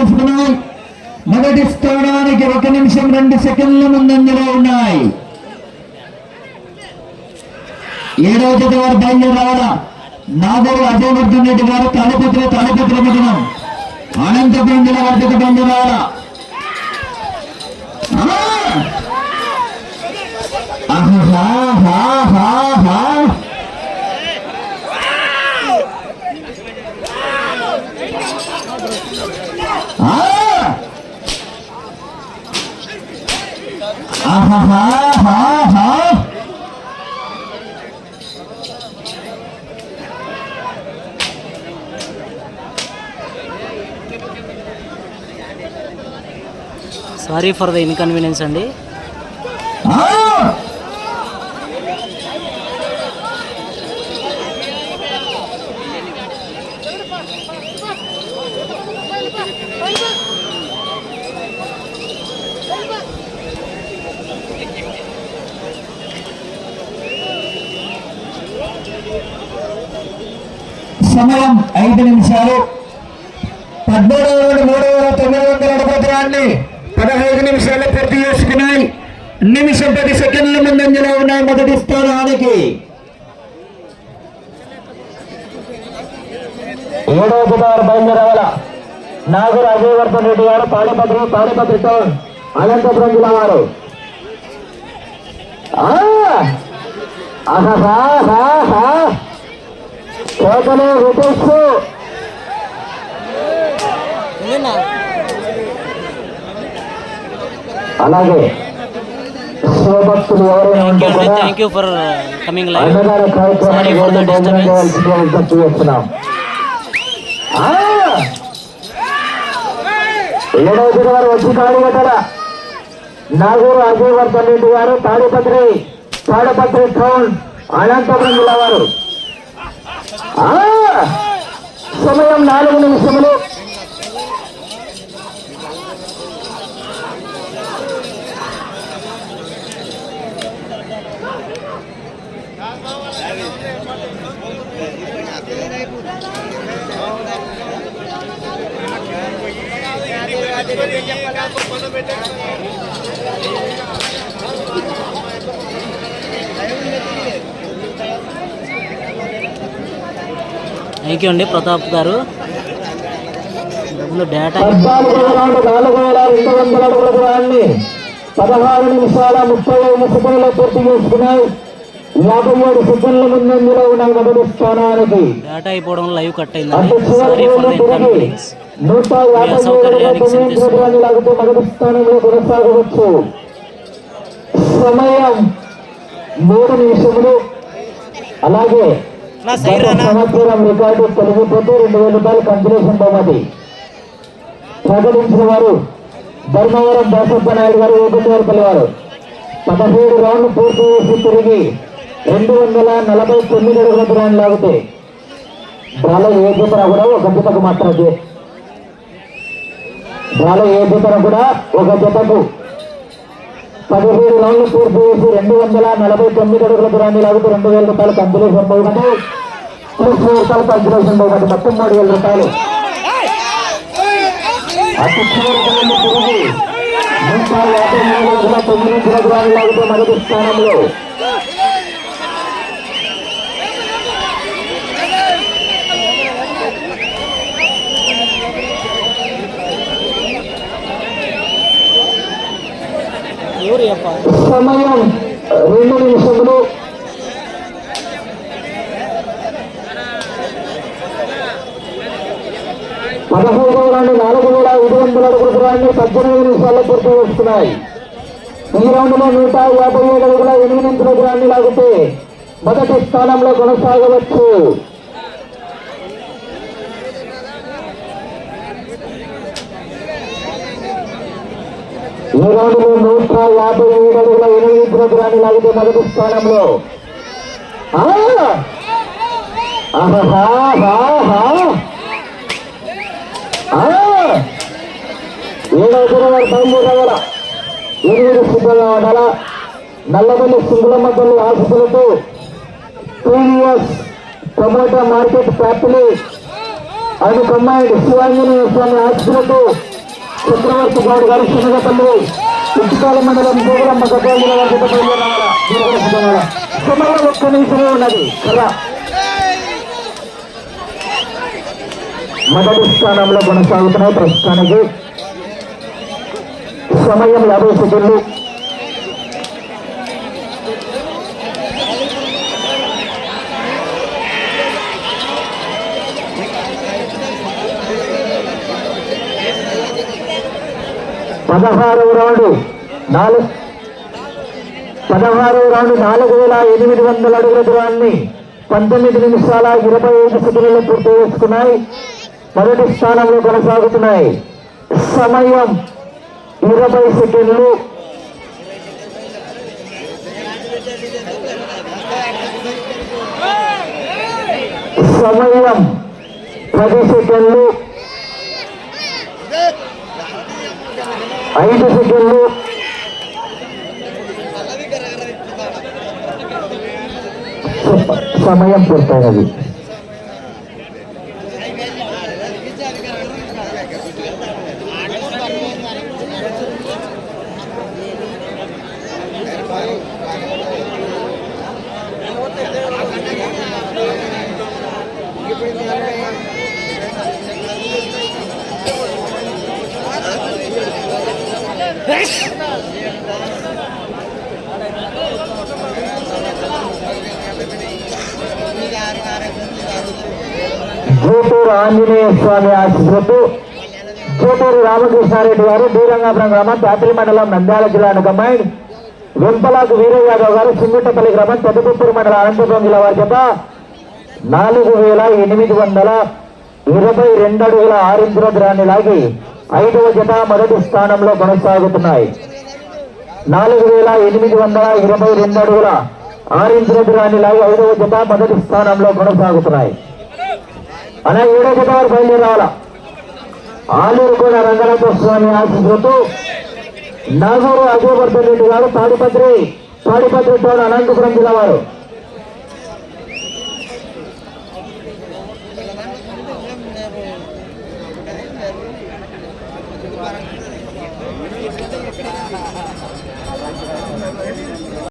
చేసుకున్నాయి. మొదటి స్థానానికి ఒక నిమిషం రెండు సెకండ్ల ముందంజలో ఉన్నాయి. ఏడవ జత వారు బయలుదేరి నాగూరు అజయవర్ధన్ రెడ్డి గారు తాడిపత్రి తాడిపత్రి మిథునం అనంతపురం జిల్లా వారి జత ఆహా, హా, హా, హా. ఆ! ఆహా, హా, హా, హా. సారీ ఫర్ ద ఇన్కన్వీనియన్స్ అండి. సమయం ఐదు నిమిషాలు. పద్మూడు వందల మూడు వేల తొమ్మిది వందల అడుగుతున్నాన్ని పదహైదు నిమిషాలు పూర్తి చేసుకున్నాయి నిమిషం పది సెకండ్ల ముందంజలో ఉన్నాయి మొదటి స్థానానికి. ఏడవ కుమార్ బయలుదేరవాల. నాగూరు అజయవర్ధన్ రెడ్డి గారు తాడిపత్రి టౌన్ అనంతపురం జిల్లా వారు. అలాగే. శివభక్తులు ఎవరైనా ఉంటే కూడా అన్నదాన the కార్యక్రమాన్ని విజ్ఞప్తి చేస్తున్నాం! ఏడవ తేదీ వారు వచ్చి కాడిగట్టల నాగూరు అజయవర్ధన్ రెడ్డి గారు తాడిపత్రి తాడపత్రి టౌన్ అనంతపురం జిల్లా వారు. సమయం నాలుగు నిమిషములు. థ్యాంక్ యూ అండి ప్రతాప్ గారు. డేటా పదహారు నిమిషాల ముప్పై ఐదు సెకండ్లు పూర్తి చేసుకున్నాయి. యాభై ఏడు సెకండ్ల ముందంజలో ఉన్నాయి మొదటి స్థానానికి. డేటా అయిపోవడం లైవ్ కట్ అటు అయిందండి సారీ ఫర్ ద చివరి తిరిగి ఇన్కన్వీనియన్స్ నూట యాభై ఏడు అసౌకర్యానికి తొమ్మిది చింతిస్తున్నాం. దూరాన్ని లాగితే మొదటి స్థానంలో కొనసాగవచ్చు. సమయం మూడు నిమిషములు. అలాగే గత సంవత్సరం రికార్డు తొలగిపోతే రెండు వేల రూపాయలు కంటిన్యూషన్ బహుమతి ప్రకటించిన వారు ధర్మవరం దాసప్ప నాయుడు గారు ఏకటేరుపల్లి వారు. పదహేడు రౌండ్లు పూర్తి చేసి తిరిగి రెండు వందల నలభై తొమ్మిది అడుగుల దూరాన్ని లాగితే. డ్రాలో ఏ జతన కూడా ఒక జతకు మాత్రమే డ్రాలో ఏ జతన కూడా ఒక జతకు పదిహేడు రౌండ్లు పూర్తి చేసి రెండు వందల నలభై తొమ్మిది అడుగుల దూరాన్ని లాగితే రెండు వేల రూపాయలు కంపిలేషన్ బహుమతి ప్లస్ వెయ్యి రూపాయలు కంపిలేషన్ బహుమతి మొత్తం మూడు వేల రూపాయలు. అతి చివరి తిరిగి నూట యాభై మూడు వందల తొమ్మిది కిలోగ్రాములు లాగితే మొదటి స్థానంలో సమయం రెండు నిమిషములు. పదహైదు రెండు నాలుగు వేల ఐదు వందల అడుగుల దూరాన్ని పద్దెనిమిది నిమిషాల్లో పూర్తి చేస్తున్నాయి. ఈ రౌండ్లో నూట యాభై ఏడు అడుగుల ఎనిమిది నిమిషాల దూరాన్ని లాగితే మొదటి స్థానంలో కొనసాగవచ్చు. ఈ నూట యాభై ఏడు అడుగుల ఎనిమిది నిమిషాల అయితే మొదటి స్థానంలో ఏడవ తరగతి బయలుదేరగల ఎనిమిది సిద్ధంగా ఉండాలా? నల్లమల్లి సింగులమ్మ తల్లి ఆశీస్సులతో టీవీఎస్ టమోటా మార్కెట్ ఫ్యాక్టరీ అది కమ్మాయి శివాంజనేయ స్వామి ఆశీస్సులతో చక్రవర్తి గౌడ్ గారు శనగపల్లి ఇటుకాల మండలం గోగురమ్మ గద్దాల వారి జత బయలుదేరాల. ఒక్క నిమిషమే ఉన్నది కదా మొదటి స్థానంలో కొనసాగుతున్నాయి ప్రస్తుతానికి సమయం యాభై సెకండ్లు పదహారవ రౌండ్ నాలుగు పదహారవ రౌండ్ నాలుగు వేల ఎనిమిది వందల అడుగుల దూరాన్ని పంతొమ్మిది నిమిషాల ఇరవై ఐదు సెకండ్లలో పూర్తి చేసుకున్నాయి. మొదటి స్థానంలో కొనసాగుతున్నాయి. సమయం ఇరవై సెకండ్లు. సమయం పది సెకండ్లు. ఐదు సెకండ్లు. సమయం పూర్తయినది. జూటూరు ఆంజనేయ స్వామి ఆశీస్సులతో జూటూరు రామకృష్ణారెడ్డి గారు బీరంగాపురం గ్రామం ప్యాపిలి మండలం నంద్యాల జిల్లా కంబైన్ వెంపలాకు వీరయ్య యాదవ్ గారు సింగుట్టపల్లి గ్రామం పెద్దపుత్తూరు మండలం అనంతపురం జిల్లా వారి చేత నాలుగు వేల ఎనిమిది వందల ఇరవై రెండు అడుగుల ఆరించుల లాగి ఐదవ జత మొదటి స్థానంలో కొనసాగుతున్నాయి. నాలుగు వేల ఎనిమిది వందల ఇరవై రెండు అడుగుల ఆరించుల లాగి ఐదవ జత మొదటి స్థానంలో కొనసాగుతున్నాయి. అలా ఏడో జత వారు బయలుదేరి రావాలా ఆలూరు కూడా రంగనాథ స్వామి ఆశీస్సులతో నాగూరు అజయవర్ధన్ రెడ్డి గారు తాడిపత్రి తాడిపత్రి టౌన్ అనంతపురం జిల్లా వారు.